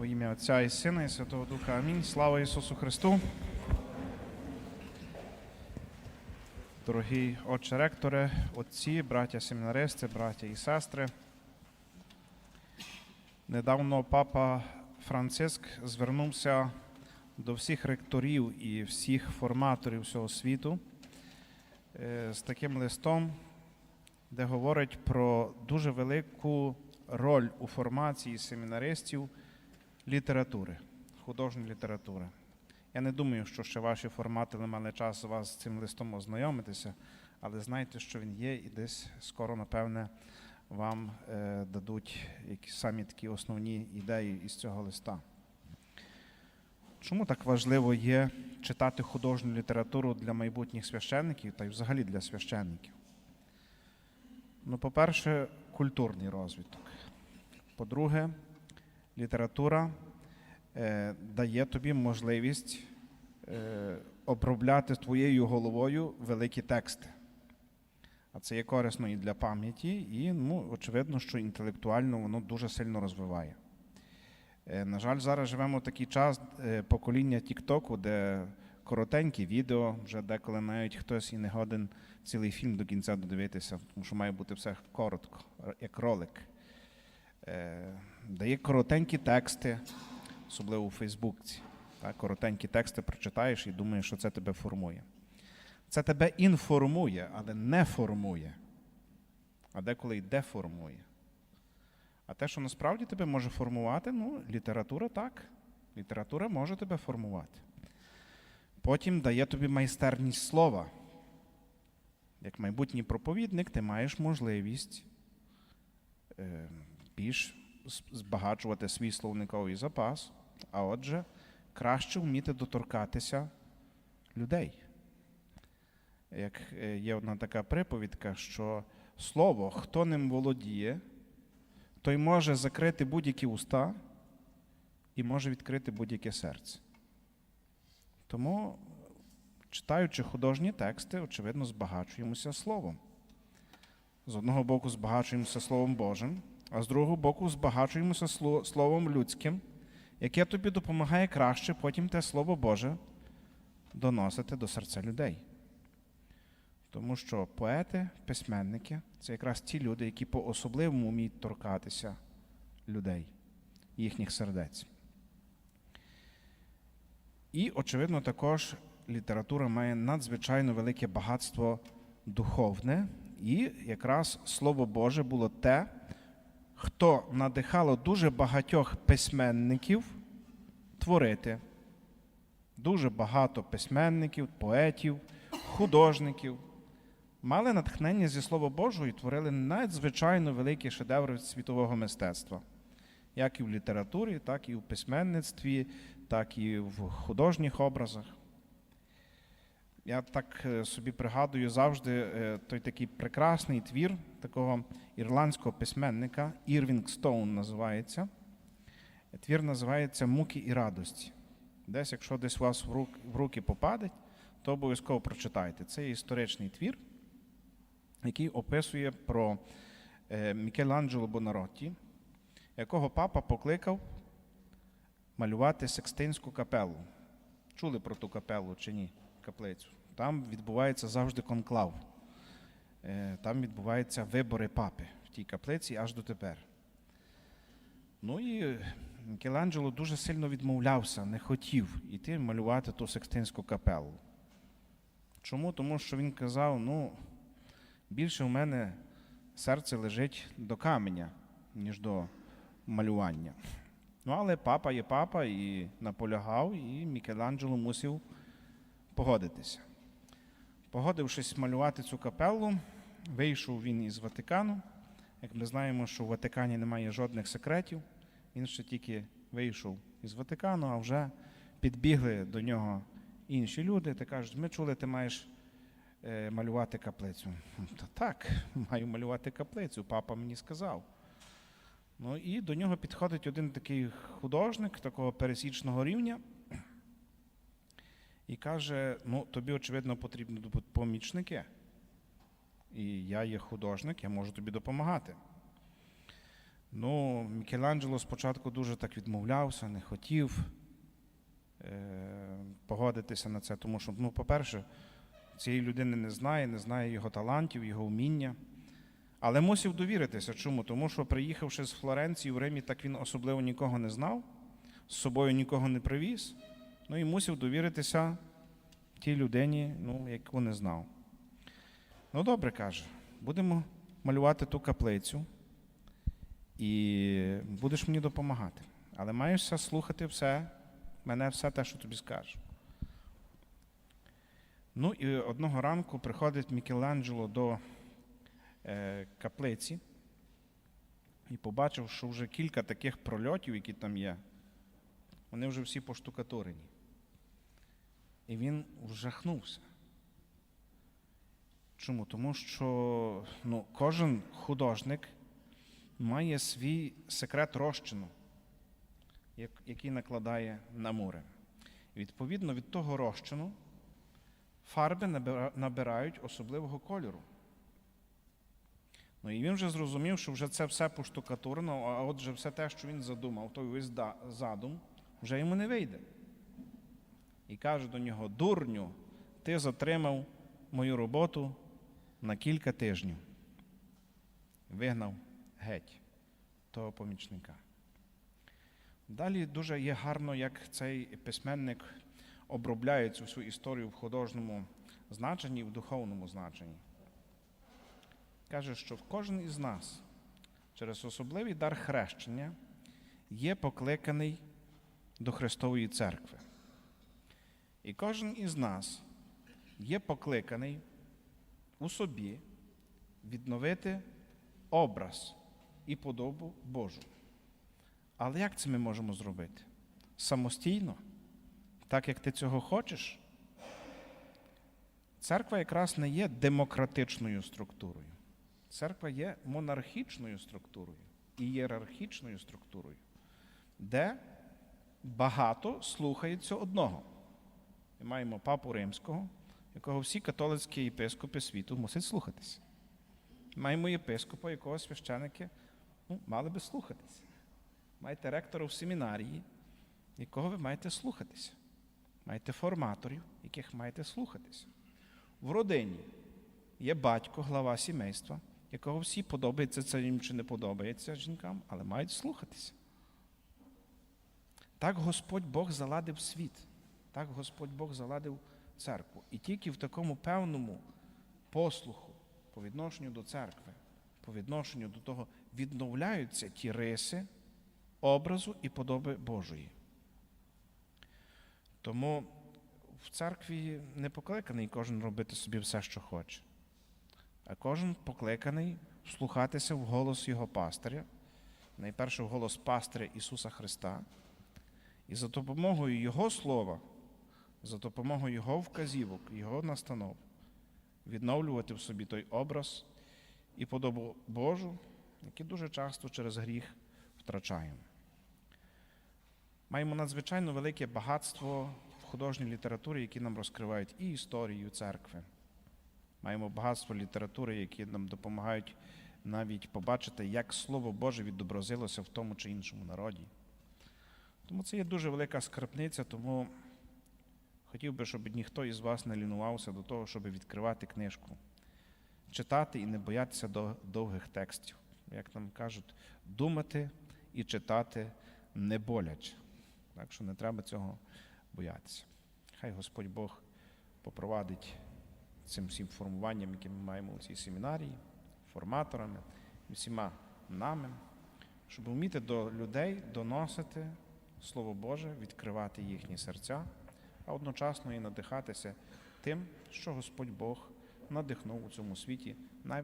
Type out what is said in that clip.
Во ім'я Отця і Сина, і Святого Духа. Амінь. Слава Ісусу Христу. Дорогі отче ректоре, отці, браття семінаристи, браття і сестри. Недавно папа Франциск звернувся до всіх ректорів і всіх форматорів всього світу е, з таким листом, де говорить про дуже велику роль у формації семінаристів літератури, художньої літератури. Я не думаю, що ще ваші форматори мали час вас з цим листом ознайомитися, але знайте, що він є, і десь скоро, напевне, вам е, дадуть якісь самі такі основні ідеї із цього листа. Чому так важливо є читати художню літературу для майбутніх священників та й взагалі для священників? Ну, по-перше, культурний розвиток. По-друге, література е, дає тобі можливість е, обробляти твоєю головою великі тексти. А це є корисно і для пам'яті, і ну, очевидно, що інтелектуально воно дуже сильно розвиває. Е, на жаль, зараз живемо в такий час е, покоління Тіктоку, де коротенькі відео, вже деколи навіть хтось і не годен цілий фільм до кінця додивитися, тому що має бути все коротко, як ролик. Е, Дає коротенькі тексти, особливо у Фейсбуці. Так, коротенькі тексти прочитаєш і думаєш, що це тебе формує. Це тебе інформує, але не формує. А деколи й деформує. А те, що насправді тебе може формувати, ну, література так. Література може тебе формувати. Потім дає тобі майстерність слова. Як майбутній проповідник, ти маєш можливість е, більш збагачувати свій словниковий запас, а отже, краще вміти доторкатися людей. Як е, є одна така приповідка, що слово, хто ним володіє, той може закрити будь-які уста і може відкрити будь-яке серце. Тому, читаючи художні тексти, очевидно, збагачуємося словом. З одного боку, збагачуємося Словом Божим, а з другого боку, збагачуємося Словом людським, яке тобі допомагає краще потім те Слово Боже доносити до серця людей. Тому що поети, письменники це якраз ті люди, які по-особливому вміють торкатися людей, їхніх сердець. І, очевидно, також література має надзвичайно велике багатство духовне, і якраз Слово Боже було те, хто надихало дуже багатьох письменників творити. Дуже багато письменників, поетів, художників мали натхнення зі Слова Божого і творили надзвичайно великі шедеври світового мистецтва, як і в літературі, так і в письменництві, так і в художніх образах. Я так е, собі пригадую завжди е, той такий прекрасний твір такого ірландського письменника, Ірвінг Стоун називається. Твір називається Муки і радості. Десь, якщо десь у вас в рук- в руки попаде, то обов'язково прочитайте. Це історичний твір, який описує про е, Мікеланджело Бонаротті, якого папа покликав малювати Секстинську капелу. Чули про ту капелу чи ні? Каплицю. Там відбувається завжди конклав. Е, Там відбуваються вибори папи в тій каплиці аж дотепер. Ну і Мікеланджело дуже сильно відмовлявся, не хотів іти малювати ту Секстинську капелу. Чому? Тому що він казав: ну, більше в мене серце лежить до каменя, ніж до малювання. Ну, але папа є папа і наполягав, і Мікеланджело мусив погодитися. Погодившись малювати цю капелу, вийшов він із Ватикану. Як ми знаємо, що в Ватикані немає жодних секретів, він ще тільки вийшов із Ватикану, а вже підбігли до нього інші люди та кажуть, ми чули, ти маєш е, малювати каплицю. Та так, маю малювати каплицю, папа мені сказав. Ну і до нього підходить один такий художник такого пересічного рівня і каже: ну, тобі, очевидно, потрібні помічники. І я є художник, я можу тобі допомагати. Ну, Мікеланджело спочатку дуже так відмовлявся, не хотів е, погодитися на це, тому що, ну, по-перше, цієї людини не знає, не знає його талантів, його вміння. Але мусив довіритися. Чому? Тому що, приїхавши з Флоренції в Римі, так він особливо нікого не знав, з собою нікого не привіз. Ну і мусив довіритися тій людині, ну, яку не знав. Ну, добре каже, будемо малювати ту каплицю, і будеш мені допомагати. Але маєшся слухати все, мене все те, що тобі скажу. Ну і одного ранку приходить Мікеланджело до е, каплиці і побачив, що вже кілька таких прольотів, які там є, вони вже всі поштукатурені. І він вжахнувся. Чому? Тому що ну, кожен художник має свій секрет розчину, який накладає на мури. Відповідно від того розчину фарби набирають особливого кольору. Ну і він вже зрозумів, що вже це все поштукатурено, а отже, все те, що він задумав, той весь задум, вже йому не вийде. І каже до нього: дурню, ти затримав мою роботу на кілька тижнів. Вигнав геть того помічника. Далі дуже є гарно, як цей письменник обробляє цю всю історію в художньому значенні і в духовному значенні. Каже, що кожен із нас через особливий дар хрещення є покликаний до Христової церкви. І кожен із нас є покликаний у собі відновити образ і подобу Божу. Але як це ми можемо зробити? Самостійно, так як ти цього хочеш? Церква якраз не є демократичною структурою. Церква є монархічною структурою і ієрархічною структурою, де багато слухається одного. Ми маємо папу римського, якого всі католицькі єпископи світу мусять слухатися. Маємо єпископа, якого священики ну, мали би слухатися. Маєте ректора в семінарії, якого ви маєте слухатися. Маєте форматорів, яких маєте слухатися. В родині є батько, глава сімейства, якого всі подобається це їм чи не подобається жінкам, але мають слухатися. Так Господь Бог заладив світ, так Господь Бог заладив церкву. І тільки в такому певному послуху по відношенню до церкви, по відношенню до того відновляються ті риси образу і подоби Божої. Тому в церкві не покликаний кожен робити собі все, що хоче, а кожен покликаний слухатися в голос його пастиря, найперше в голос пастиря Ісуса Христа, і за допомогою Його слова, за допомогою Його вказівок, Його настанов, відновлювати в собі той образ і подобу Божу, який дуже часто через гріх втрачаємо. Маємо надзвичайно велике багатство в художній літературі, які нам розкривають і історію церкви. Маємо багатство літератури, які нам допомагають навіть побачити, як Слово Боже відобразилося в тому чи іншому народі. Тому це є дуже велика скарбниця, тому хотів би, щоб ніхто із вас не лінувався до того, щоб відкривати книжку, читати і не боятися до довгих текстів. Як нам кажуть, думати і читати не боляче. Так що не треба цього боятися. Хай Господь Бог попровадить цим всім формуванням, яке ми маємо у цій семінарії, форматорами всіма нами, щоб вміти до людей доносити Слово Боже, відкривати їхні серця, а одночасно і надихатися тим, що Господь Бог надихнув у цьому світі навіть.